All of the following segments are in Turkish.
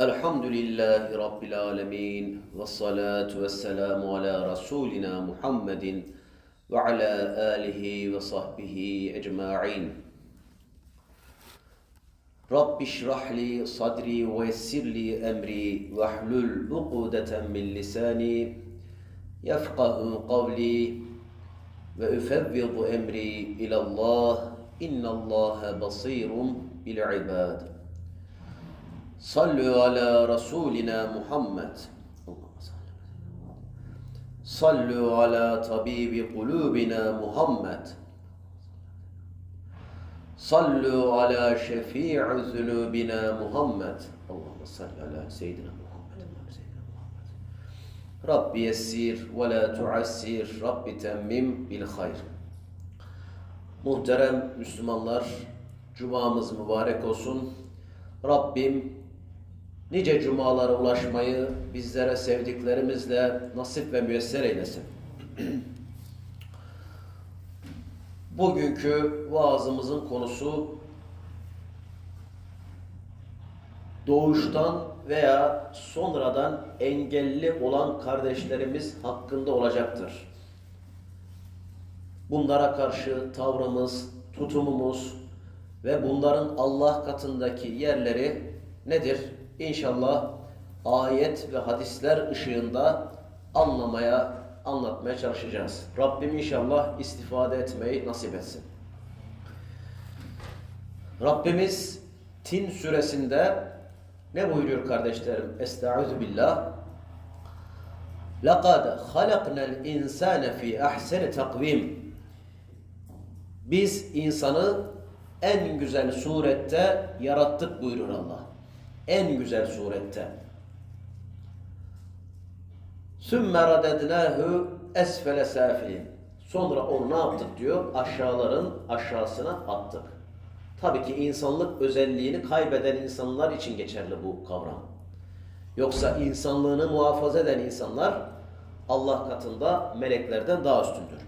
الحمد لله رب العالمين والصلاة والسلام على رسولنا محمد وعلى آله وصحبه أجمعين. رب اشرح لي صدري ويسر لي أمري واحلل عقدة من لساني يفقه قولي وأفوض أمري إلى الله إن الله بصير بالعباد. Sallu ala Rasulina Muhammed. Sallu ala tabibi kulubina Muhammed. Sallu ala şefi'i zunubina Muhammed. Allahümme salli ala seyyidina Muhammed. Rabbi yessir ve la tuassir. Rabbi temmim bil hayr. Muhterem Müslümanlar, Cuma'mız mübarek olsun. Rabbim nice cumalara ulaşmayı bizlere sevdiklerimizle nasip ve müyesser eylesin. Bugünkü vaazımızın konusu doğuştan veya sonradan engelli olan kardeşlerimiz hakkında olacaktır. Bunlara karşı tavrımız, tutumumuz ve bunların Allah katındaki yerleri nedir? İnşallah ayet ve hadisler ışığında anlamaya, anlatmaya çalışacağız. Rabbim inşallah istifade etmeyi nasip etsin. Rabbimiz Tin suresinde ne buyuruyor kardeşlerim? Estaizu billah. لَقَدْ خَلَقْنَا الْاِنْسَانَ فِي اَحْسَنِ تَقْوِيمٍ Biz insanı en güzel surette yarattık buyurur Allah. En güzel surette. ثُمَّ رَدَدْنَاهُ esfele safilin. Sonra onu ne yaptık diyor? Aşağıların aşağısına attık. Tabii ki insanlık özelliğini kaybeden insanlar için geçerli bu kavram. Yoksa insanlığını muhafaza eden insanlar Allah katında meleklerden daha üstündür.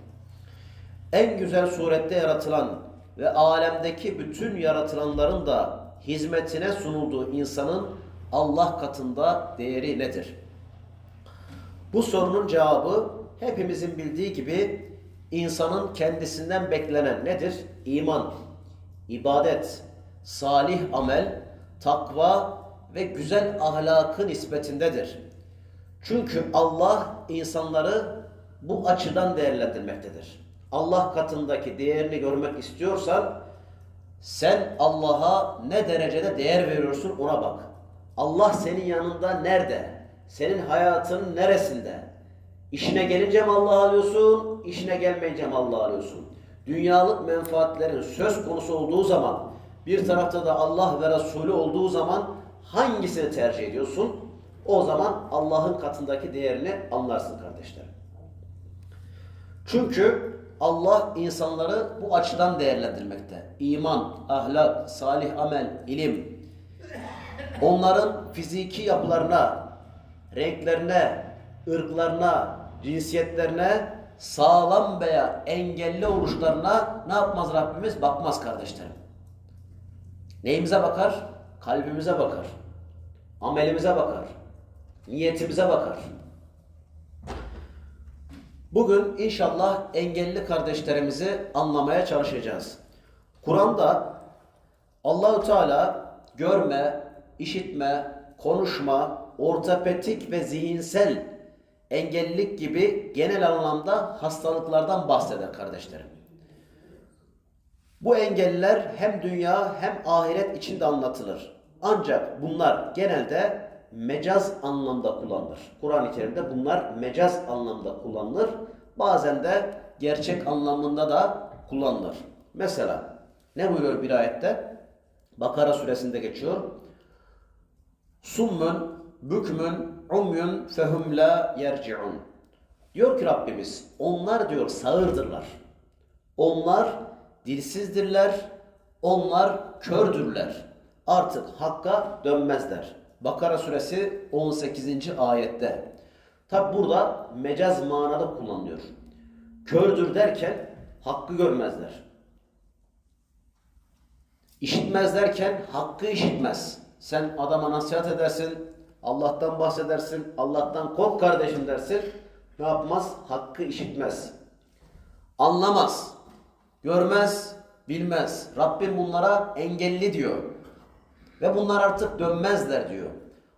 En güzel surette yaratılan ve alemdeki bütün yaratılanların da hizmetine sunulduğu insanın Allah katında değeri nedir? Bu sorunun cevabı hepimizin bildiği gibi insanın kendisinden beklenen nedir? İman, ibadet, salih amel, takva ve güzel ahlakı nispetindedir. Çünkü Allah insanları bu açıdan değerlendirmektedir. Allah katındaki değerini görmek istiyorsan sen Allah'a ne derecede değer veriyorsun ona bak. Allah senin yanında nerede? Senin hayatının neresinde? İşine gelince mi Allah alıyorsun, işine gelmeyince mi Allah alıyorsun? Dünyalık menfaatlerin söz konusu olduğu zaman, bir tarafta da Allah ve Resulü olduğu zaman hangisini tercih ediyorsun? O zaman Allah'ın katındaki değerini anlarsın kardeşlerim. Çünkü Allah insanları bu açıdan değerlendirmekte. İman, ahlak, salih amel, ilim. Onların fiziki yapılarına, renklerine, ırklarına, cinsiyetlerine, sağlam veya engelli oluşlarına ne yapmaz Rabbimiz? Bakmaz kardeşlerim. Neyimize bakar? Kalbimize bakar. Amelimize bakar. Niyetimize bakar. Bugün inşallah engelli kardeşlerimizi anlamaya çalışacağız. Kur'an'da Allahü Teala görme, işitme, konuşma, ortopedik ve zihinsel engellilik gibi genel anlamda hastalıklardan bahseder kardeşlerim. Bu engelliler hem dünya hem ahiret içinde anlatılır. Ancak bunlar genelde mecaz anlamda kullanılır. Kur'an-ı Kerim'de bunlar mecaz anlamda kullanılır. Bazen de gerçek anlamında da kullanılır. Mesela ne buyuruyor bir ayette? Bakara suresinde geçiyor. Summun, bükmün, umyun, fehum la yerciun. Diyor ki Rabbimiz, onlar diyor sağırdırlar. Onlar dilsizdirler, onlar kördürler. Artık hakka dönmezler. Bakara suresi 18. ayette. Tabi burada mecaz manada kullanılıyor. Kördür derken hakkı görmezler. İşitmez derken hakkı işitmez. Sen adama nasihat edersin, Allah'tan bahsedersin, Allah'tan kork kardeşim dersin. Ne yapmaz? Hakkı işitmez. Anlamaz, görmez, bilmez. Rabbim bunlara engelli diyor. Ve bunlar artık dönmezler diyor.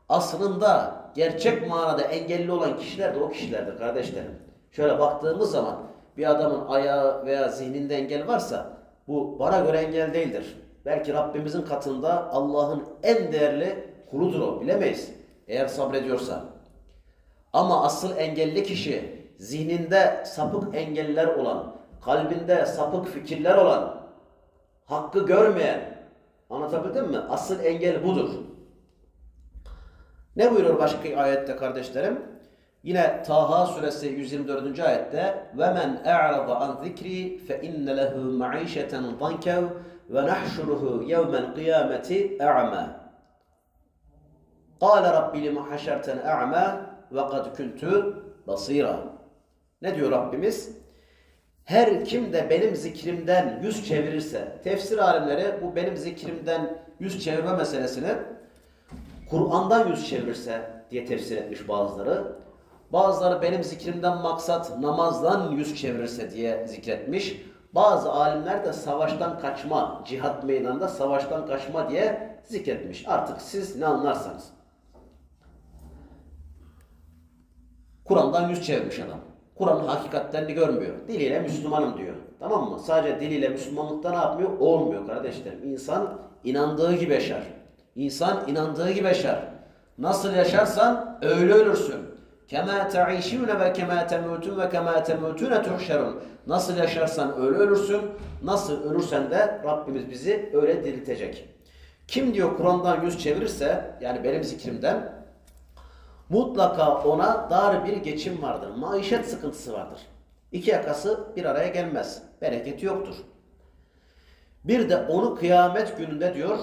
Aslında gerçek manada engelli olan kişiler de o kişilerdir kardeşlerim. Şöyle baktığımız zaman bir adamın ayağı veya zihninde engel varsa bu bana göre engel değildir. Belki Rabbimizin katında Allah'ın en değerli kuludur o. Bilemeyiz. Eğer sabrediyorsa. Ama asıl engelli kişi zihninde sapık engeller olan, kalbinde sapık fikirler olan, hakkı görmeyen, anlatabildim mi? Asıl engel budur. Ne buyuruyor başka ayette kardeşlerim? Yine Taha suresi 124. ayette ve men a'rada an zikri fe inne lehu ma'işeten dankev ve nahşuruhu yevmel kıyameti a'ma. Kâle Rabbi lima haşerten a'ma ve kad kuntu basira. Ne diyor Rabbimiz? Her kim de benim zikrimden yüz çevirirse, tefsir alimleri bu benim zikrimden yüz çevirme meselesini Kur'an'dan yüz çevirirse diye tefsir etmiş bazıları. Bazıları benim zikrimden maksat namazdan yüz çevirirse diye zikretmiş. Bazı alimler de savaştan kaçma, cihat meydanında savaştan kaçma diye zikretmiş. Artık siz ne anlarsanız. Kur'an'dan yüz çevirmiş adam. Kur'an'ın hakikatlerini görmüyor. Diliyle Müslümanım diyor. Tamam mı? Sadece diliyle Müslümanlıkta ne yapmıyor? Olmuyor kardeşlerim. İnsan inandığı gibi yaşar. İnsan inandığı gibi yaşar. Nasıl yaşarsan öyle ölürsün. Kema ta'işune ve kema temutun ve kema temutune tuhşerun. Nasıl yaşarsan öyle ölürsün. Nasıl ölürsen de Rabbimiz bizi öyle diriltecek. Kim diyor Kur'an'dan yüz çevirirse yani benim zikrimden mutlaka ona dar bir geçim vardır. Maişet sıkıntısı vardır. İki yakası bir araya gelmez. Bereketi yoktur. Bir de onu kıyamet gününde diyor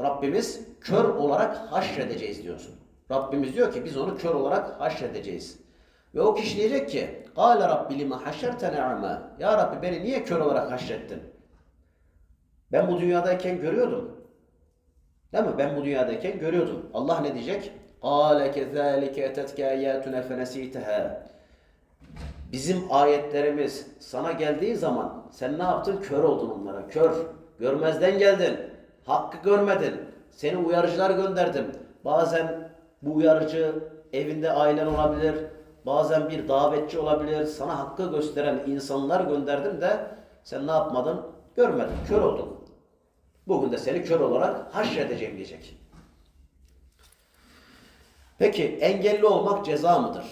Rabbimiz kör olarak haşredeceğiz diyorsun. Rabbimiz diyor ki biz onu kör olarak haşredeceğiz. Ve o kişi diyecek ki قَالَ رَبِّ لِمَا حَشَّرْتَنَ عَمَا Ya Rabbi beni niye kör olarak haşrettin? Ben bu dünyadayken görüyordum. Değil mi? Ben bu dünyadayken görüyordum. Allah ne diyecek? قَالَ كَذَٰلِكَ اَتَتْكَ اَيَّاتُنَا فَنَس۪يتَهَا Bizim ayetlerimiz sana geldiği zaman sen ne yaptın? Kör oldun onlara. Kör. Görmezden geldin. Hakkı görmedin. Seni uyarıcılar gönderdim. Bazen bu uyarıcı evinde ailen olabilir. Bazen bir davetçi olabilir. Sana hakkı gösteren insanlar gönderdim de sen ne yapmadın? Görmedin. Kör oldun. Bugün de seni kör olarak haşredeceğim diyecek. Peki engelli olmak ceza mıdır?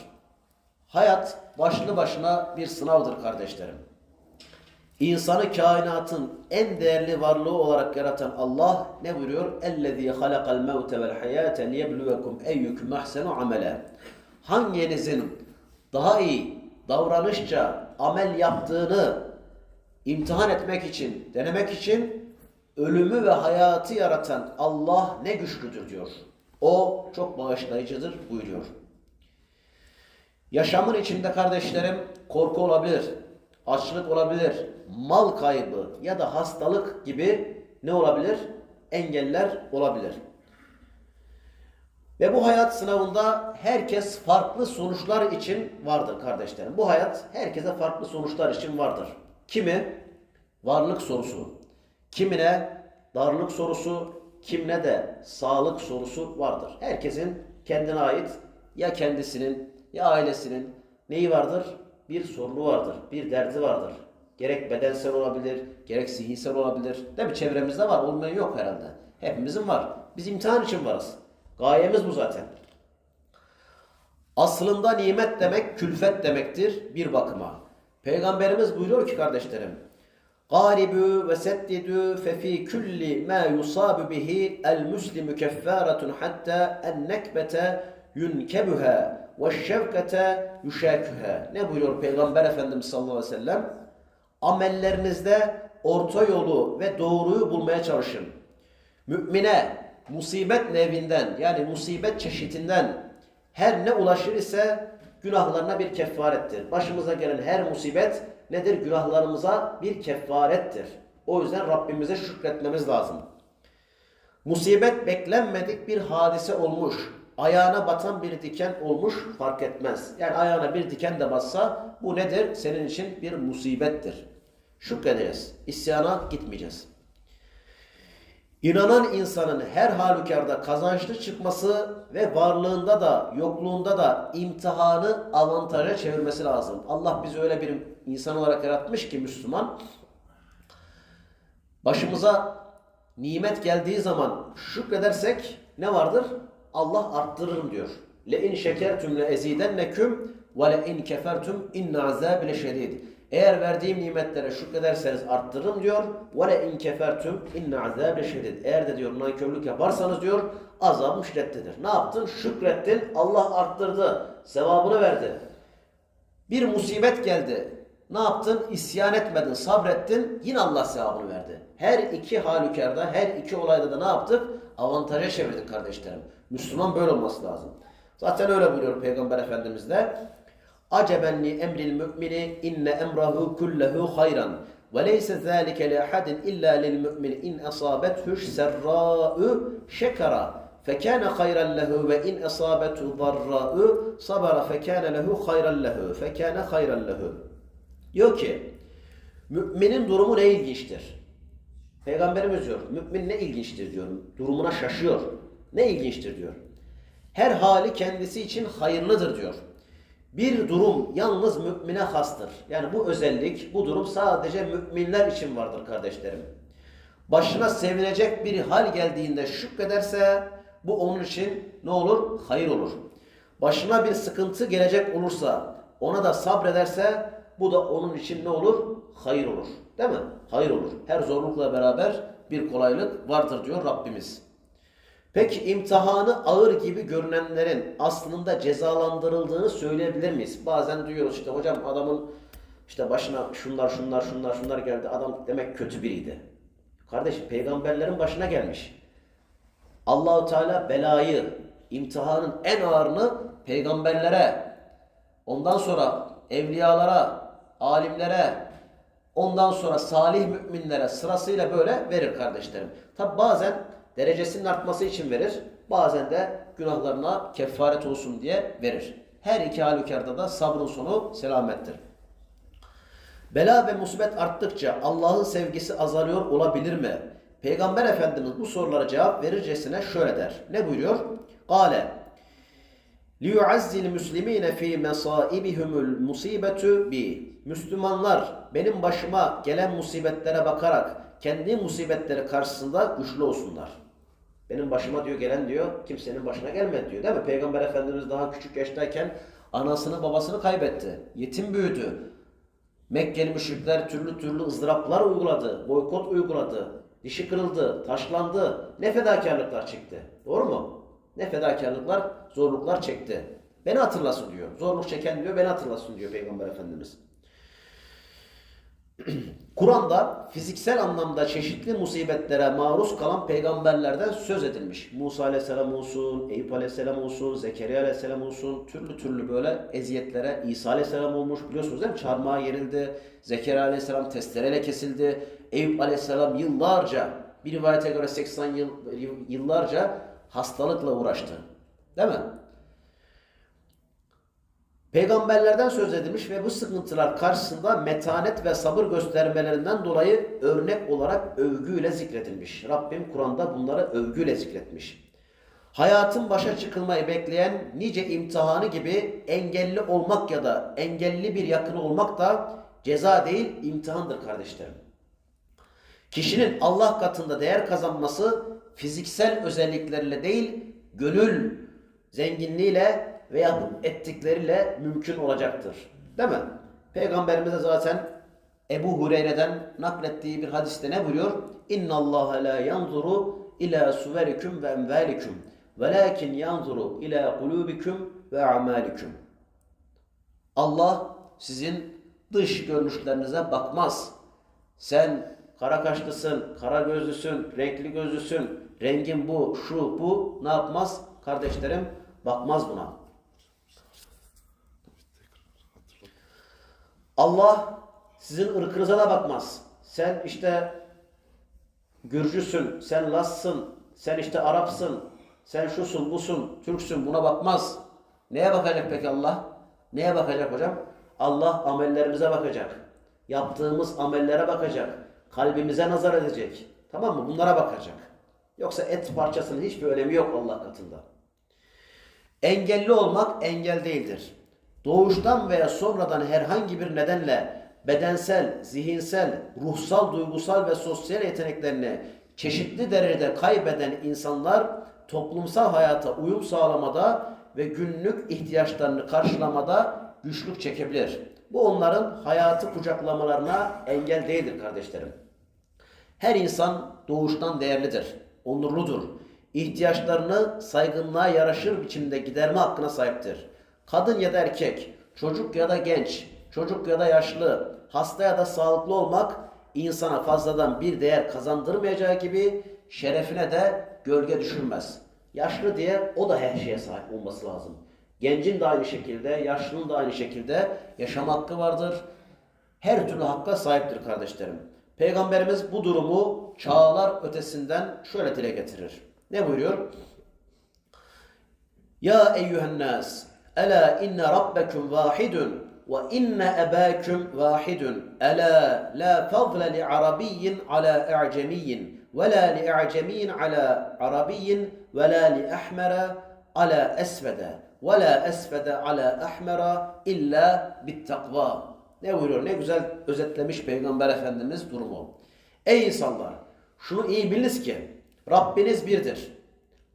Hayat başlı başına bir sınavdır kardeşlerim. İnsanı kainatın en değerli varlığı olarak yaratan Allah ne buyuruyor? اَلَّذ۪ي خَلَقَ الْمَوْتَ وَالْحَيَاةَ لِيَبْلُوَكُمْ اَيُّكُمْ اَحْسَنُ عَمَلًا Hanginizin daha iyi davranışça amel yaptığını imtihan etmek için, denemek için ölümü ve hayatı yaratan Allah ne güçlüdür diyor. O çok bağışlayıcıdır buyuruyor. Yaşamın içinde kardeşlerim korku olabilir, açlık olabilir, mal kaybı ya da hastalık gibi ne olabilir? Engeller olabilir. Ve bu hayat sınavında herkes farklı sonuçlar için vardır kardeşlerim. Bu hayat herkese farklı sonuçlar için vardır. Kimi varlık sorusu, kimine darlık sorusu, kimine de sağlık sorusu vardır. Herkesin kendine ait ya kendisinin ya ailesinin neyi vardır? Bir sorunu vardır, bir derdi vardır. Gerek bedensel olabilir, gerek zihinsel olabilir. Değil mi? Çevremizde var, olmayan yok herhalde. Hepimizin var. Biz imtihan için varız. Gayemiz bu zaten. Aslında nimet demek külfet demektir bir bakıma. Peygamberimiz buyuruyor ki kardeşlerim. Garibu ve seddidu fe fi kulli ma yusabu bihi el muslimu keffaretun hatta en nekbete yunkebuha ve şevkete yuşakuha. Ne buyuruyor Peygamber Efendimiz sallallahu aleyhi ve sellem? Amellerinizde orta yolu ve doğruyu bulmaya çalışın. Mümine musibet nevinden yani musibet çeşitinden her ne ulaşır ise günahlarına bir kefarettir. Başımıza gelen her musibet nedir? Günahlarımıza bir kefarettir. O yüzden Rabbimize şükretmemiz lazım. Musibet beklenmedik bir hadise olmuş. Ayağına batan bir diken olmuş fark etmez. Yani ayağına bir diken de bassa bu nedir? Senin için bir musibettir. Şükredeceğiz. İsyana gitmeyeceğiz. İnanan insanın her halükarda kazançlı çıkması ve varlığında da yokluğunda da imtihanı avantaja çevirmesi lazım. Allah bizi öyle bir insan olarak yaratmış ki Müslüman başımıza nimet geldiği zaman şükredersek ne vardır? Allah arttırırım diyor. Le in şekertum le ezidenneküm ve le in kefertum inna azabi leşedid. Eğer verdiğim nimetlere şükrederseniz arttırırım diyor. Ve le in kefertum inna azabi leşedid. Eğer de diyor nankörlük yaparsanız diyor azabım şiddetlidir. Ne yaptın? Şükrettin. Allah arttırdı. Sevabını verdi. Bir musibet geldi. Ne yaptın? İsyan etmedin, sabrettin. Yine Allah sevabını verdi. Her iki halükarda, her iki olayda da ne yaptık? Avantaja çevirdik kardeşlerim. Müslüman böyle olması lazım. Zaten öyle buyuruyor Peygamber Efendimiz de. Aceben li emril mümini inne emrahu kullehu hayran. Ve leyse zâlike li ahadin illa lil mümin in asabethu serrâ'u şekara. فَكَانَ خَيْرًا لَهُ وَاِنْ أَصَابَتْهُ ضَرَّاءُ صَبَرَ فَكَانَ لَهُ خَيْرًا لَهُ فَكَانَ خَيْرًا لَهُ Diyor ki, müminin durumu ne ilginçtir? Peygamberimiz diyor, mümin ne ilginçtir diyor. Durumuna şaşıyor. Ne ilginçtir diyor. Her hali kendisi için hayırlıdır diyor. Bir durum yalnız mümine hastır. Yani bu özellik, bu durum sadece müminler için vardır kardeşlerim. Başına sevinecek bir hal geldiğinde şükrederse bu onun için ne olur? Hayır olur. Başına bir sıkıntı gelecek olursa ona da sabrederse bu da onun için ne olur? Hayır olur. Değil mi? Hayır olur. Her zorlukla beraber bir kolaylık vardır diyor Rabbimiz. Peki imtihanı ağır gibi görünenlerin aslında cezalandırıldığını söyleyebilir miyiz? Bazen duyuyoruz işte hocam adamın işte başına şunlar şunlar şunlar şunlar geldi. Adam demek kötü biriydi. Kardeşim peygamberlerin başına gelmiş. Allahu Teala belayı, imtihanın en ağırını peygamberlere, ondan sonra evliyalara, alimlere, ondan sonra salih müminlere sırasıyla böyle verir kardeşlerim. Tabi bazen derecesinin artması için verir, bazen de günahlarına kefaret olsun diye verir. Her iki halükarda da sabrın sonu selamettir. Bela ve musibet arttıkça Allah'ın sevgisi azalıyor olabilir mi? Peygamber Efendimiz bu sorulara cevap verircesine şöyle der. Ne buyuruyor? Kale لِيُعَزِّ الْمُسْلِم۪ينَ ف۪ي مَصَائِبِهُمُ الْمُصِيبَةُ bi. Müslümanlar benim başıma gelen musibetlere bakarak kendi musibetleri karşısında güçlü olsunlar. Benim başıma diyor gelen diyor kimsenin başına gelmedi diyor değil mi? Peygamber Efendimiz daha küçük yaştayken anasını babasını kaybetti. Yetim büyüdü. Mekkeli müşrikler türlü türlü ızdıraplar uyguladı. Boykot uyguladı. Dişi kırıldı, taşlandı. Ne fedakarlıklar çekti. Doğru mu? Ne fedakarlıklar, zorluklar çekti. Beni hatırlasın diyor. Zorluk çeken diyor, beni hatırlasın diyor Peygamber Efendimiz. Kur'an'da fiziksel anlamda çeşitli musibetlere maruz kalan peygamberlerden söz edilmiş. Musa aleyhisselam olsun, Eyüp aleyhisselam olsun, Zekeriya aleyhisselam olsun, türlü türlü böyle eziyetlere İsa aleyhisselam olmuş. Biliyorsunuz değil mi? Çarmıha yerildi, Zekeriya aleyhisselam testereyle kesildi, Eyüp aleyhisselam yıllarca, bir rivayete göre 80 yıl, yıllarca hastalıkla uğraştı. Değil mi? Peygamberlerden söz edilmiş ve bu sıkıntılar karşısında metanet ve sabır göstermelerinden dolayı örnek olarak övgüyle zikredilmiş. Rabbim Kur'an'da bunları övgüyle zikretmiş. Hayatın başa çıkılmayı bekleyen nice imtihanı gibi engelli olmak ya da engelli bir yakını olmak da ceza değil imtihandır kardeşlerim. Kişinin Allah katında değer kazanması fiziksel özelliklerle değil, gönül zenginliğiyle veya ettikleriyle mümkün olacaktır. Değil mi? Peygamberimiz de zaten Ebu Hureyre'den naklettiği bir hadiste ne buyuruyor? İnna Allah la yanzuru ila suverikum ve emvalikum velakin yanzuru ila kulubikum ve amalikum. Allah sizin dış görünüşlerinize bakmaz. Sen kara kaşlısın, kara gözlüsün, renkli gözlüsün, rengin bu, şu, bu ne yapmaz? Kardeşlerim bakmaz buna. Allah sizin ırkınıza da bakmaz. Sen işte Gürcüsün, sen Lassın, sen işte Arapsın, sen şusun, busun, Türksün buna bakmaz. Neye bakacak peki Allah? Neye bakacak hocam? Allah amellerimize bakacak. Yaptığımız amellere bakacak. Kalbimize nazar edecek. Tamam mı? Bunlara bakacak. Yoksa et parçasının hiçbir önemi yok Allah katında. Engelli olmak engel değildir. Doğuştan veya sonradan herhangi bir nedenle bedensel, zihinsel, ruhsal, duygusal ve sosyal yeteneklerini çeşitli derecede kaybeden insanlar toplumsal hayata uyum sağlamada ve günlük ihtiyaçlarını karşılamada güçlük çekebilir. Bu onların hayatı kucaklamalarına engel değildir kardeşlerim. Her insan doğuştan değerlidir, onurludur. İhtiyaçlarını saygınlığa yaraşır biçimde giderme hakkına sahiptir. Kadın ya da erkek, çocuk ya da genç, çocuk ya da yaşlı, hasta ya da sağlıklı olmak insana fazladan bir değer kazandırmayacağı gibi şerefine de gölge düşürmez. Yaşlı diye o da her şeye sahip olması lazım. Gencin de aynı şekilde, yaşlının da aynı şekilde yaşam hakkı vardır. Her türlü hakka sahiptir kardeşlerim. Peygamberimiz bu durumu çağlar ötesinden şöyle dile getirir. Ne buyuruyor? Ya eyyühen nas, ela inne rabbekum vahidun ve inne ebâkum vahidun. Ela la fadle li arabiyyin ala a'cemiyyin ve la li a'cemiyyin ala arabiyyin ve la li ahmera ala esvede ve la esvede ala ahmera illa bit takva. Ne buyuruyor? Ne güzel özetlemiş Peygamber Efendimiz durumu. Ey insanlar! Şunu iyi biliniz ki Rabbiniz birdir.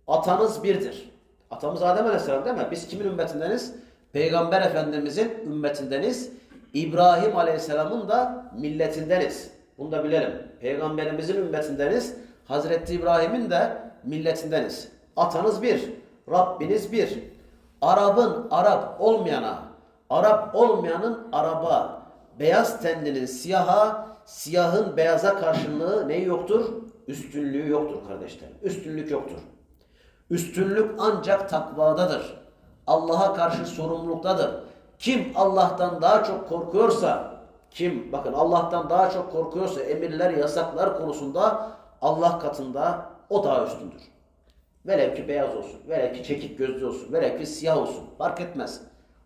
Atanız birdir. Atamız Adem Aleyhisselam değil mi? Biz kimin ümmetindeniz? Peygamber Efendimizin ümmetindeniz. İbrahim Aleyhisselam'ın da milletindeniz. Bunu da bilelim. Peygamberimizin ümmetindeniz. Hazreti İbrahim'in de milletindeniz. Atanız bir. Rabbiniz bir. Arap'ın Arap olmayana, Arap olmayanın Araba, beyaz tenlinin siyaha, siyahın beyaza karşılığı neyi yoktur? Üstünlüğü yoktur kardeşlerim. Üstünlük yoktur. Üstünlük ancak takvadadır. Allah'a karşı sorumluluktadır. Kim Allah'tan daha çok korkuyorsa, kim bakın Allah'tan daha çok korkuyorsa emirler, yasaklar konusunda Allah katında o daha üstündür. Velev ki beyaz olsun, velev ki çekik gözlü olsun, velev ki siyah olsun. Fark etmez.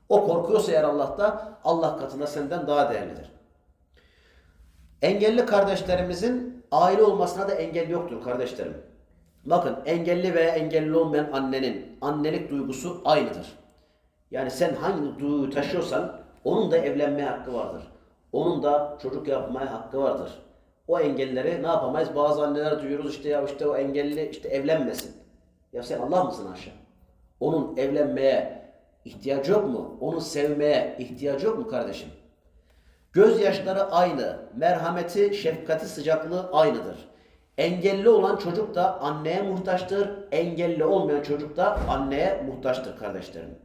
O korkuyorsa eğer Allah'ta Allah katında senden daha değerlidir. Engelli kardeşlerimizin aile olmasına da engel yoktur kardeşlerim. Bakın engelli veya engelli olmayan annenin annelik duygusu aynıdır. Yani sen hangi duyguyu taşıyorsan onun da evlenmeye hakkı vardır. Onun da çocuk yapmaya hakkı vardır. O engelleri ne yapamayız? Bazı anneler duyuyoruz işte ya işte o engelli işte evlenmesin. Ya sen Allah mısın aşağı? Onun evlenmeye ihtiyacı yok mu? Onu sevmeye ihtiyacı yok mu kardeşim? Gözyaşları aynı, merhameti, şefkati, sıcaklığı aynıdır. Engelli olan çocuk da anneye muhtaçtır, engelli olmayan çocuk da anneye muhtaçtır kardeşlerim.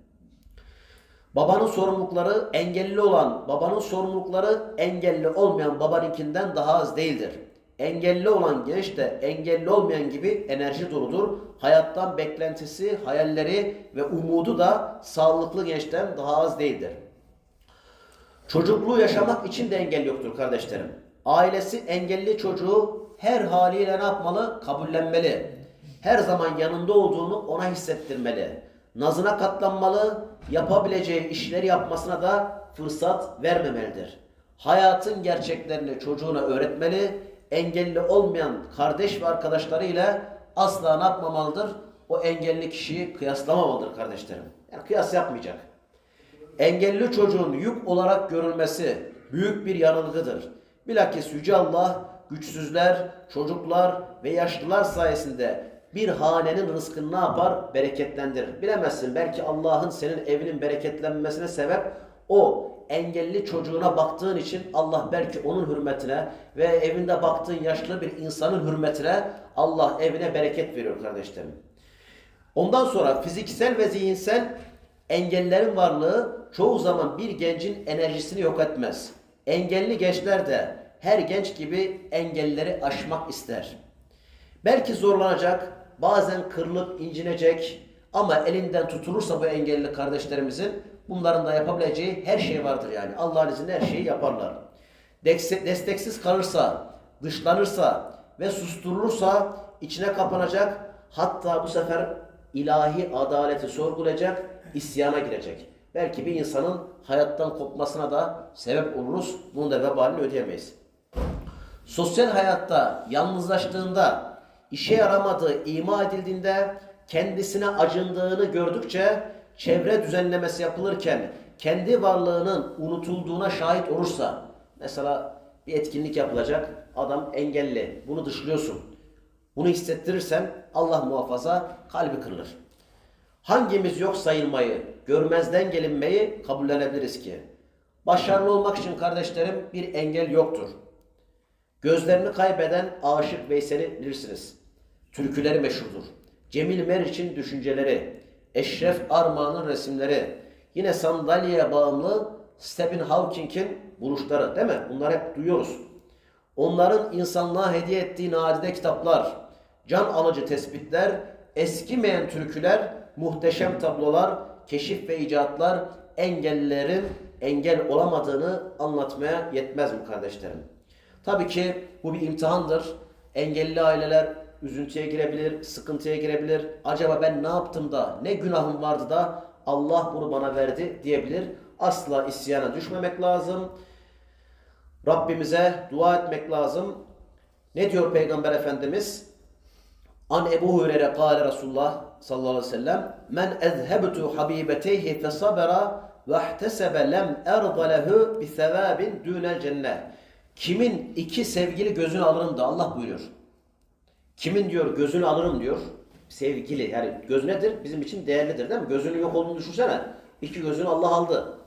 Babanın sorumlulukları engelli olan babanın sorumlulukları engelli olmayan babanınkinden daha az değildir. Engelli olan genç de engelli olmayan gibi enerji doludur. Hayattan beklentisi, hayalleri ve umudu da sağlıklı gençten daha az değildir. Çocukluğu yaşamak için de engel yoktur kardeşlerim. Ailesi engelli çocuğu her haliyle ne yapmalı? Kabullenmeli. Her zaman yanında olduğunu ona hissettirmeli. Nazına katlanmalı, yapabileceği işleri yapmasına da fırsat vermemelidir. Hayatın gerçeklerini çocuğuna öğretmeli, engelli olmayan kardeş ve arkadaşlarıyla asla ne yapmamalıdır? O engelli kişiyi kıyaslamamalıdır kardeşlerim. Yani kıyas yapmayacak. Engelli çocuğun yük olarak görülmesi büyük bir yanılgıdır. Bilakis Yüce Allah güçsüzler, çocuklar ve yaşlılar sayesinde bir hanenin rızkını ne yapar? Bereketlendirir. Bilemezsin belki Allah'ın senin evinin bereketlenmesine sebep o engelli çocuğuna baktığın için Allah belki onun hürmetine ve evinde baktığın yaşlı bir insanın hürmetine Allah evine bereket veriyor kardeşlerim. Ondan sonra fiziksel ve zihinsel engellerin varlığı çoğu zaman bir gencin enerjisini yok etmez. Engelli gençler de her genç gibi engelleri aşmak ister. Belki zorlanacak, bazen kırılıp incinecek ama elinden tutulursa bu engelli kardeşlerimizin bunların da yapabileceği her şey vardır yani. Allah'ın izniyle her şeyi yaparlar. Desteksiz kalırsa, dışlanırsa ve susturulursa içine kapanacak, Hatta bu sefer ilahi adaleti sorgulayacak, isyana girecek. Belki bir insanın hayattan kopmasına da sebep oluruz. Bunun da vebalini ödeyemeyiz. Sosyal hayatta yalnızlaştığında, işe yaramadığı ima edildiğinde, kendisine acındığını gördükçe, çevre düzenlemesi yapılırken kendi varlığının unutulduğuna şahit olursa, mesela bir etkinlik yapılacak, adam engelli, bunu dışlıyorsun. Bunu hissettirirsen Allah muhafaza kalbi kırılır. Hangimiz yok sayılmayı, görmezden gelinmeyi kabullenebiliriz ki? Başarılı olmak için kardeşlerim bir engel yoktur. Gözlerini kaybeden Aşık Veysel'i bilirsiniz. Türküleri meşhurdur. Cemil Meriç'in düşünceleri, Eşref Armağan'ın resimleri, yine sandalyeye bağımlı Stephen Hawking'in buluşları değil mi? Bunları hep duyuyoruz. Onların insanlığa hediye ettiği nadide kitaplar, can alıcı tespitler, eskimeyen türküler, muhteşem tablolar, keşif ve icatlar engellilerin engel olamadığını anlatmaya yetmez mi kardeşlerim? Tabii ki bu bir imtihandır. Engelli aileler üzüntüye girebilir, sıkıntıya girebilir. Acaba ben ne yaptım da, ne günahım vardı da Allah bunu bana verdi diyebilir. Asla isyana düşmemek lazım. Rabbimize dua etmek lazım. Ne diyor Peygamber Efendimiz? An Ebu Hureyre kâle Resulullah sallallahu aleyhi ve sellem Men ezhebtu habibeteyhi fe sabera ve ihtesebe lem erda lehu bi sevabin dünel cennet. Kimin iki sevgili gözünü alırım da Allah buyuruyor. Kimin diyor gözünü alırım diyor. Sevgili yani göz nedir? Bizim için değerlidir değil mi? Gözünün yok olduğunu düşünsene. İki gözünü Allah aldı.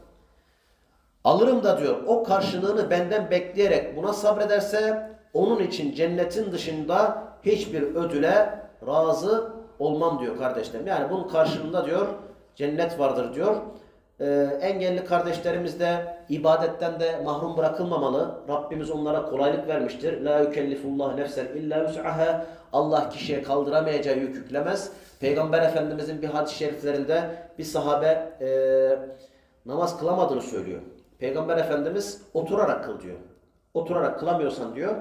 Alırım da diyor o karşılığını benden bekleyerek buna sabrederse onun için cennetin dışında hiçbir ödüle razı olmam diyor kardeşlerim. Yani bunun karşılığında diyor cennet vardır diyor. Ee, engelli kardeşlerimiz de ibadetten de mahrum bırakılmamalı. Rabbimiz onlara kolaylık vermiştir. La yükellifullah nefsen illa vus'aha. Allah kişiye kaldıramayacağı yük yüklemez. Peygamber Efendimizin bir hadis-i şeriflerinde bir sahabe e, namaz kılamadığını söylüyor. Peygamber Efendimiz oturarak kıl diyor. Oturarak kılamıyorsan diyor,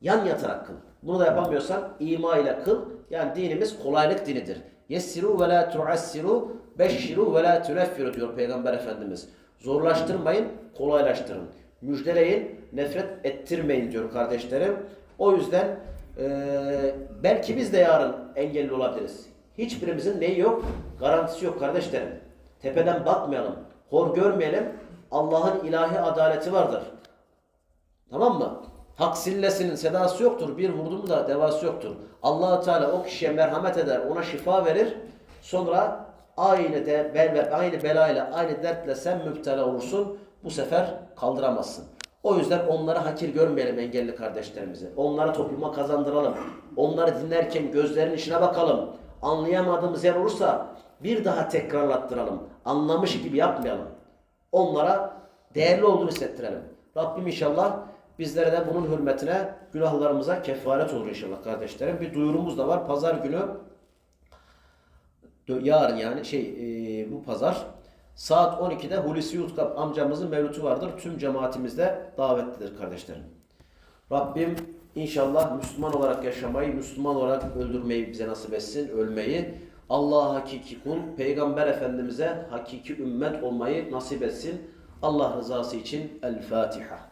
yan yatarak kıl. Bunu da yapamıyorsan ima ile kıl. Yani dinimiz kolaylık dinidir. Yessiru ve la tuassiru, beşşiru ve la tuneffiru diyor Peygamber Efendimiz. Zorlaştırmayın, kolaylaştırın. Müjdeleyin, nefret ettirmeyin diyor kardeşlerim. O yüzden e, belki biz de yarın engelli olabiliriz. Hiçbirimizin neyi yok? Garantisi yok kardeşlerim. Tepeden bakmayalım, hor görmeyelim. Allah'ın ilahi adaleti vardır. Tamam mı? Hak sillesinin sedası yoktur. Bir vurdum da devası yoktur. allah Teala o kişiye merhamet eder, ona şifa verir. Sonra aynı de, bel, aynı belayla, aynı dertle sen müptela olursun. Bu sefer kaldıramazsın. O yüzden onları hakir görmeyelim engelli kardeşlerimizi. Onları topluma kazandıralım. Onları dinlerken gözlerinin içine bakalım. Anlayamadığımız yer olursa bir daha tekrarlattıralım. Anlamış gibi yapmayalım. Onlara değerli olduğunu hissettirelim. Rabbim inşallah bizlere de bunun hürmetine günahlarımıza kefaret olur inşallah kardeşlerim. Bir duyurumuz da var. Pazar günü yarın yani şey e, bu pazar saat 12'de Hulusi Yutkap amcamızın mevlütü vardır. Tüm cemaatimizde davetlidir kardeşlerim. Rabbim inşallah Müslüman olarak yaşamayı, Müslüman olarak öldürmeyi bize nasip etsin, ölmeyi. Allah hakiki kul, Peygamber Efendimiz'e hakiki ümmet olmayı nasip etsin. Allah rızası için El Fatiha.